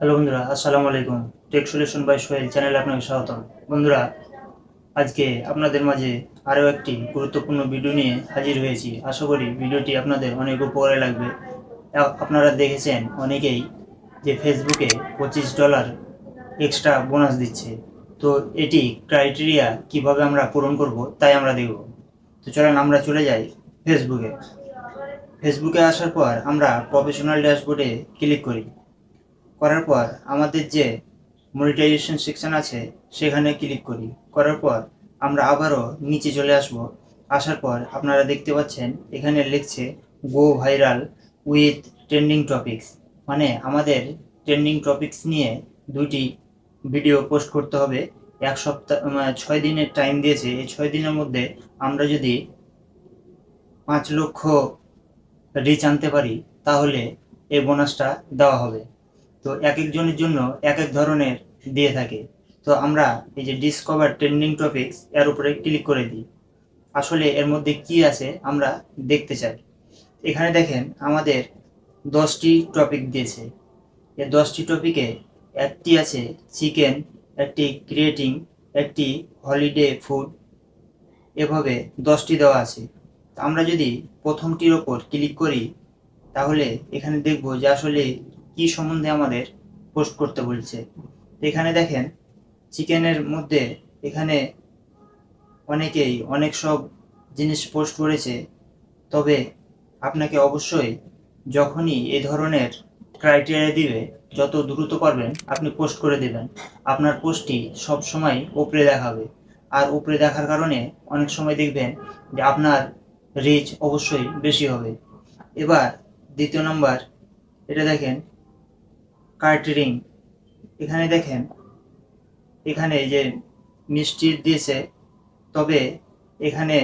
Hello বন্ধুরা, আসসালামু আলাইকুম। টেক সলিউশন বাই সোহেল চ্যানেলে আপনাকে স্বাগতম। বন্ধুরা, আজকে আপনাদের মাঝে আরও একটি গুরুত্বপূর্ণ ভিডিও নিয়ে হাজির হয়েছি। আশা করি ভিডিওটি আপনাদের অনেক উপকারে লাগবে। আপনারা দেখেছেন অনেকেই যে ফেসবুকে পঁচিশ ডলার এক্সট্রা বোনাস দিচ্ছে। তো এটি ক্রাইটেরিয়া কীভাবে আমরা পূরণ করব তাই আমরা দেখব। তো চলেন আমরা চলে যাই ফেসবুকে। ফেসবুকে আসার পর আমরা প্রফেশনাল ড্যাশবোর্ডে ক্লিক করি। করার পর আমাদের যে মনিটাইজেশন সেকশন আছে, সেখানে ক্লিক করি। করার পর আমরা আবারও নিচে চলে আসব। আসার পর আপনারা দেখতে পাচ্ছেন, এখানে লিখছে go viral with trending topics মানে আমাদের ট্রেন্ডিং টপিকস নিয়ে দুইটি ভিডিও পোস্ট করতে হবে। এক সপ্তাহ ছয় দিনের টাইম দিয়েছে। এই ছয় দিনের মধ্যে আমরা যদি পাঁচ লক্ষ রিচ আনতে পারি, তাহলে এই বোনাসটা দেওয়া হবে। তো এক একজনের জন্য এক এক ধরনের দিয়ে থাকে। তো আমরা এই যে ডিসকভার ট্রেন্ডিং টপিকস এর উপরে ক্লিক করে দিই। আসলে এর মধ্যে কি আছে আমরা দেখতে চাই। এখানে দেখেন আমাদের দশটি টপিক দিয়েছে। এই দশটি টপিকে একটি আছে চিকেন একটি ক্রিয়েটিং একটি হলিডে ফুড এভাবে দশটি দেওয়া আছে। আমরা যদি প্রথমটির ওপর ক্লিক করি, তাহলে এখানে দেখব যে আসলে কি সম্বন্ধে আমাদের পোস্ট করতে বলছে। এখানে দেখেন, চিকেনের মধ্যে এখানে অনেকেই অনেক সব জিনিস পোস্ট করেছে। তবে আপনাকে অবশ্যই যখনই এই ধরনের ক্রাইটেরিয়া দিবে, যত দ্রুত পারবেন আপনি পোস্ট করে দেবেন। আপনার পোস্টটি সব সময় উপরে দেখাবে। আর উপরে দেখার কারণে অনেক সময় দেখবেন যে আপনার রিচ অবশ্যই বেশি হবে। এবার দ্বিতীয় নম্বর এটা দেখেন কার্টেরিং এখানে দেখেন, এখানে যে মিষ্টি দিয়েছে, তবে এখানে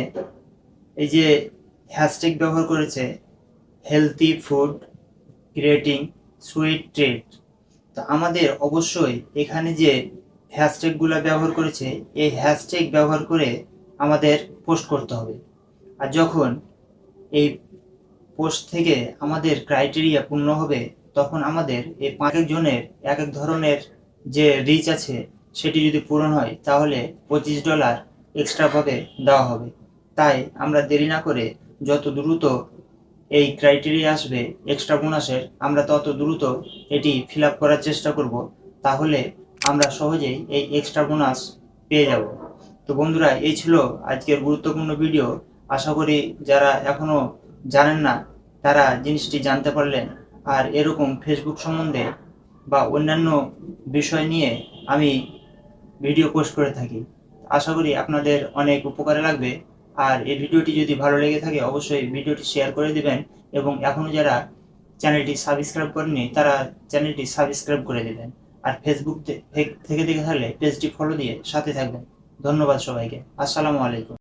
এই যে হ্যাশট্যাগ ব্যবহার করেছে healthy food creating sweet treat তো আমাদের অবশ্যই এখানে যে হ্যাশট্যাগুলো ব্যবহার করেছে, এই হ্যাশট্যাগ ব্যবহার করে আমাদের পোস্ট করতে হবে। আর যখন এই পোস্ট থেকে আমাদের ক্রাইটেরিয়া পূর্ণ হবে তখন আমাদের এই পাঁচ জনের এক এক ধরনের যে রিচ আছে সেটি যদি পূরণ হয়, তাহলে পঁচিশ ডলার এক্সট্রাভাবে দেওয়া হবে। তাই আমরা দেরি না করে যত দ্রুত এই ক্রাইটেরিয়া আসবে এক্সট্রা বোনাসের আমরা তত দ্রুত এটি ফিল আপ করার চেষ্টা করব, তাহলে আমরা সহজেই এই এক্সট্রা বোনাস পেয়ে যাব। তো বন্ধুরা, এই ছিল আজকের গুরুত্বপূর্ণ ভিডিও আশা করি যারা এখনও জানেন না, তারা জিনিসটি জানতে পারলেন। আর এরকম ফেসবুক সম্বন্ধে বা অন্যান্য বিষয় নিয়ে আমি ভিডিও পোস্ট করে থাকি। আশা করি আপনাদের অনেক উপকারে লাগবে। আর এই ভিডিওটি যদি ভালো লেগে থাকে, অবশ্যই ভিডিওটি শেয়ার করে দিবেন এবং এখনও যারা চ্যানেলটি সাবস্ক্রাইব করেনি তারা চ্যানেলটি সাবস্ক্রাইব করে দেবেন। আর ফেসবুক থেকে দেখে থাকলে পেজটি ফলো দিয়ে সাথে থাকবেন। ধন্যবাদ সবাইকে। আসসালামু আলাইকুম।